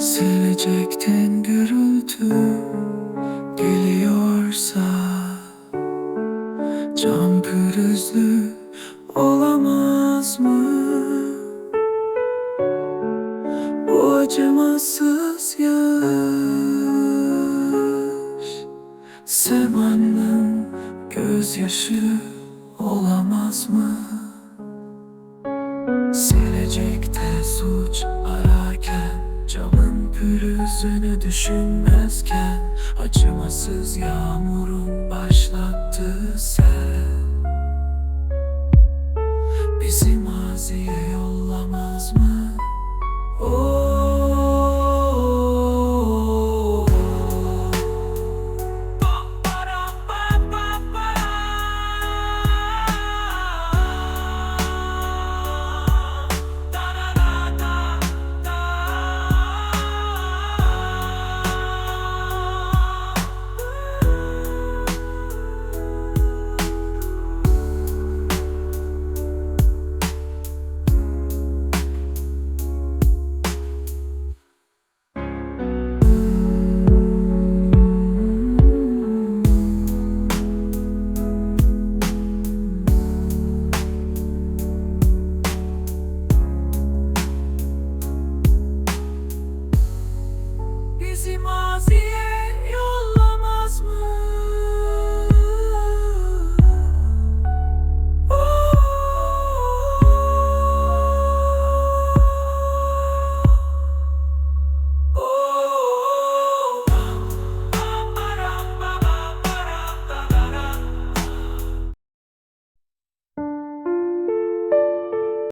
Silecekten gürültü geliyorsa Cam pürüzlü olamaz mı? Bu acımasız yaş Semanın gözyaşı olamaz mı? Silecekte suç Camın pürüzünü düşünmezken Acımasız yağmurun başlattığı sel Bizi maziye yollamaz mı?